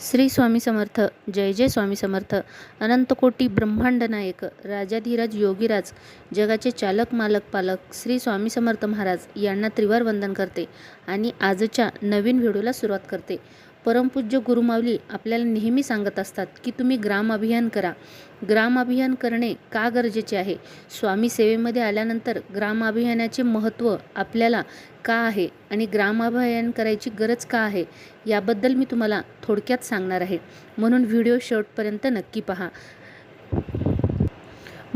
श्री स्वामी समर्थ जय जय स्वामी समर्थ अनंतकोटी ब्रह्मांड नायक राजाधीराज योगीराज जगाचे चालक मालक पालक श्री स्वामी समर्थ महाराज यांना त्रिवार वंदन करते आणि आजच्या नवीन व्हिडिओला सुरुवात करते. परमपूज्य गुरुमावली आपल्याला नेहमी सांगत असतात की तुम्ही ग्राम अभियान करा. ग्राम अभियान करणे का गरजेचे आहे? स्वामी सेवेमध्ये आल्यानंतर ग्राम अभियानाचे महत्त्व आपल्याला का आहे आणि ग्राम अभियान करायची गरज का आहे? याबद्दल मी तुम्हाला थोडक्यात सांगणार आहे. म्हणून व्हिडिओ शेवटपर्यंत नक्की पहा.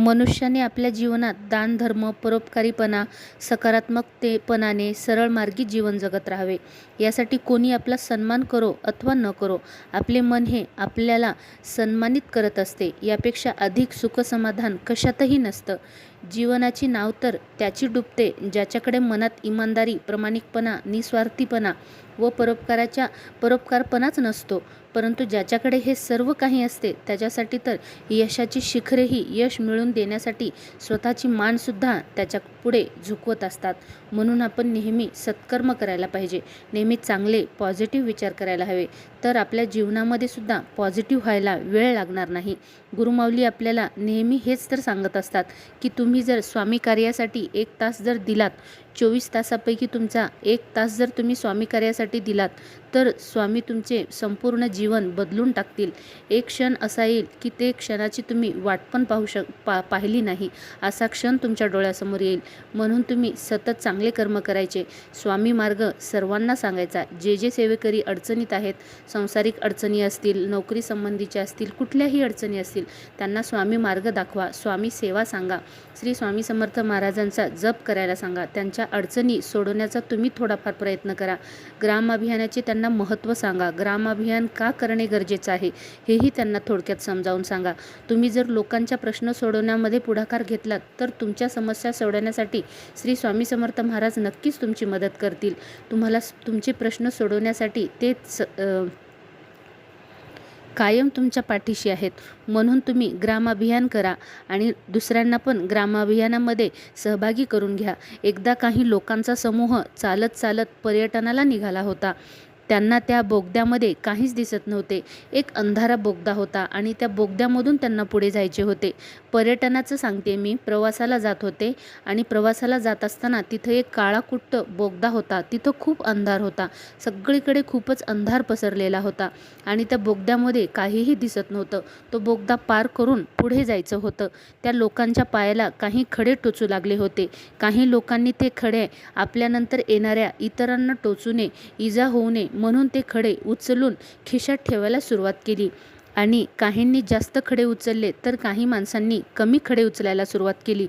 मनुष्याने आपल्या जीवनात दानधर्म परोपकारीपणा सकारात्मकतेपणाने सरळ मार्गी जीवन जगत राहावे. यासाठी कोणी आपला सन्मान करो अथवा न करो आपले मन हे आपल्याला सन्मानित करत असते यापेक्षा अधिक सुखसमाधान कशातही नसतं. जीवनाची नाव तर त्याची डुबते ज्याच्याकडे मनात इमानदारी प्रामाणिकपणा निस्वार्थीपणा व परोपकाराच्या परोपकारपणाच नसतो. परंतु ज्याच्याकडे हे सर्व काही असते त्याच्यासाठी तर यशाची शिखरेही यश मिळवून देण्यासाठी स्वतःची मानसुद्धा त्याच्या पुढे झुकवत असतात. म्हणून आपण नेहमी सत्कर्म करायला पाहिजे. नेहमी चांगले पॉझिटिव्ह विचार करायला हवे. तर आपल्या जीवनामध्ये सुद्धा पॉझिटिव्ह व्हायला वेळ लागणार नाही. गुरुमाऊली आपल्याला नेहमी हेच तर सांगत असतात की तुम्ही जर स्वामी कार्यासाठी एक तास जर दिलात चोवीस तासापैकी तुमचा एक तास जर तुम्ही स्वामी कार्यासाठी दिलात तर स्वामी तुमचे संपूर्ण जीवन बदलून टाकतील. एक क्षण असा येईल की ते क्षणाची तुम्ही वाट पण पाहू शक पा पाहिली नाही असा क्षण तुमच्या डोळ्यासमोर येईल. म्हणून तुम्ही सतत चांगले कर्म करायचे. स्वामी मार्ग सर्वांना सांगायचा. जे जे सेवेकरी अडचणीत आहेत सांसारिक अडचणी असतील नोकरी संबंधीच्या असतील कुठल्याही अडचणी असतील त्यांना स्वामी मार्ग दाखवा. स्वामी सेवा सांगा. श्री स्वामी समर्थ महाराजांचा जप करायला सांगा. त्यांच्या अडचणी सोडवण्याचा तुम्ही थोडाफार प्रयत्न करा. ग्राम अभियानाचे त्यांना महत्त्व सांगा. ग्राम अभियान का करणे गरजेचं आहे हेही त्यांना थोडक्यात समजावून सांगा. तुम्ही जर लोकांच्या प्रश्न सोडवण्यामध्ये पुढाकार घेतलात तर तुमच्या समस्या सोडवण्यासाठी श्री स्वामी समर्थ महाराज नक्कीच तुमची मदत करतील. तुम्हाला तुमचे प्रश्न सोडवण्यासाठी ते कायम तुमच्या पाठीशी आहेत. म्हणून तुम्ही ग्रामाभियान करा आणि दुसऱ्यांना पण ग्रामाभियानामध्ये सहभागी करून घ्या. एकदा काही लोकांचा समूह चालत चालत पर्यटनाला निघाला होता. त्यांना त्या बोगद्यामध्ये काहीच दिसत नव्हते. एक अंधारा बोगदा होता आणि त्या बोगद्यामधून त्यांना पुढे जायचे होते. पर्यटनाचं सांगते मी. प्रवासाला जात होते आणि प्रवासाला जात असताना तिथं एक काळा कुट्ट बोगदा होता. तिथं खूप अंधार होता. सगळीकडे खूपच अंधार पसरलेला होता आणि त्या बोगद्यामध्ये काहीही दिसत नव्हतं. तो बोगदा पार करून पुढे जायचं होतं. त्या लोकांच्या पायाला काही खडे टोचू लागले होते. काही लोकांनी ते खडे आपल्यानंतर येणाऱ्या इतरांना टोचू नये इजा होऊ नये म्हणून ते खडे उचलून खिशात ठेवायला सुरुवात केली. आणि काहींनी जास्त खडे उचलले तर काही माणसांनी कमी खडे उचलायला सुरुवात केली.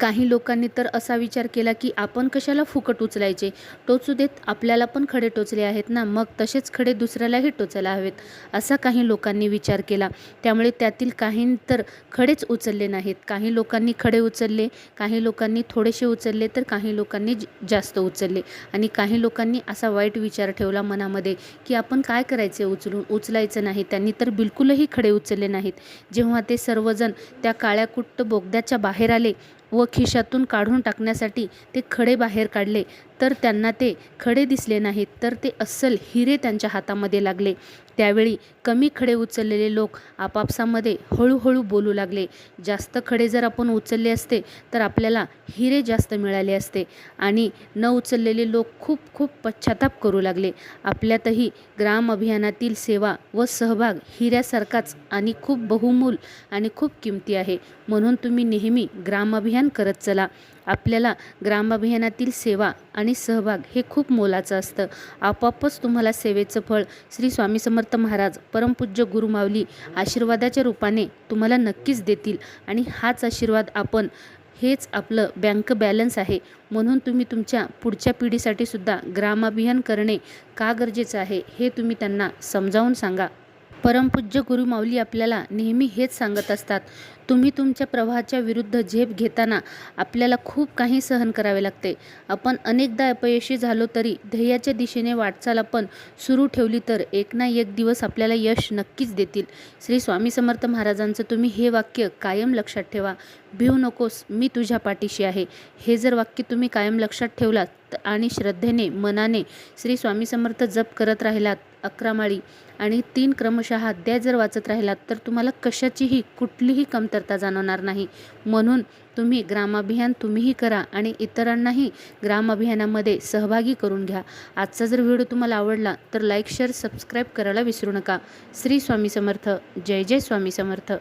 काही लोकांनी तर असा विचार केला की आपण कशाला फुकट उचलायचे? टोचू देत आपल्याला पण खडे टोचले आहेत ना? मग तसेच खडे दुसऱ्यालाही टोचायला हवेत असा काही लोकांनी विचार केला. त्यामुळे त्यातील काही तर खडेच उचलले नाहीत. काही लोकांनी खडे उचलले काही लोकांनी थोडेसे उचलले तर काही लोकांनी जास्त उचलले. आणि काही लोकांनी असा वाईट विचार ठेवला मनामध्ये की आपण काय करायचे उचलून? उचलायचं नाही. त्यांनी तर बिलकुलही खडे उचलले नाहीत. जेव्हा ते सर्वजण त्या काळ्या कुट्ट बोगद्याच्या बाहेर आले व खिशातून काढून टाकण्यासाठी ते खडे बाहेर काढले. तर त्यांना ते खडे दिसले नाहीत तर ते अस्सल हिरे त्यांच्या हातामध्ये लागले. त्यावेळी कमी खडे उचललेले लोक आपापसामध्ये हळूहळू बोलू लागले. जास्त खडे जर आपण उचलले असते तर आपल्याला हिरे जास्त मिळाले असते आणि न उचललेले लोक खूप खूप पश्चाताप करू लागले. आपल्यातही ग्राम अभियानातील सेवा व सहभाग हिऱ्यासारखाच आणि खूप बहुमूल आणि खूप किमती आहे. म्हणून तुम्ही नेहमी ग्राम अभियान करत चला. आपल्याला ग्रामाभियानातील सेवा आणि सहभाग हे खूप मोलाचं असतं. आपोआपच तुम्हाला सेवेचं फळ श्री स्वामी समर्थ महाराज परमपूज्य गुरुमावली आशीर्वादाच्या रूपाने तुम्हाला नक्कीच देतील. आणि हाच आशीर्वाद आपण हेच आपलं बँक बॅलन्स आहे. म्हणून तुम्ही तुमच्या पुढच्या पिढीसाठी सुद्धा ग्रामाभियान करणे का गरजेचं आहे हे तुम्ही त्यांना समजावून सांगा. परमपूज्य गुरुमाऊली आपल्याला नेहमी हेच सांगत असतात. तुम्ही तुमच्या प्रवाहाच्या विरुद्ध झेप घेताना आपल्याला खूप काही सहन करावे लागते. आपण अनेकदा अपयशी झालो तरी ध्येयाच्या दिशेने वाटचाल आपण सुरू ठेवली तर एक ना एक दिवस आपल्याला यश नक्कीच देतील. श्री स्वामी समर्थ महाराजांचं तुम्ही हे वाक्य कायम लक्षात ठेवा. भिऊ नकोस मी तुझ्या पाठीशी आहे. हे जर वाक्य तुम्ही कायम लक्षात ठेवलात आणि श्रद्धेने मनाने श्री स्वामी समर्थ जप करत राहिलात अकरा माळी आणि तीन क्रमशः अध्याय जर वाचत राहिलात तर तुम्हाला कशाचीही कुठलीही कमतरता जाणवणार नाही. म्हणून तुम्ही ग्रामाभियान तुम्हीही करा आणि इतरांनाही ग्रामाभियानामध्ये सहभागी करून घ्या. आजचा जर व्हिडिओ तुम्हाला आवडला तर लाईक शेअर सबस्क्राईब करायला विसरू नका. श्री स्वामी समर्थ. जय जय स्वामी समर्थ.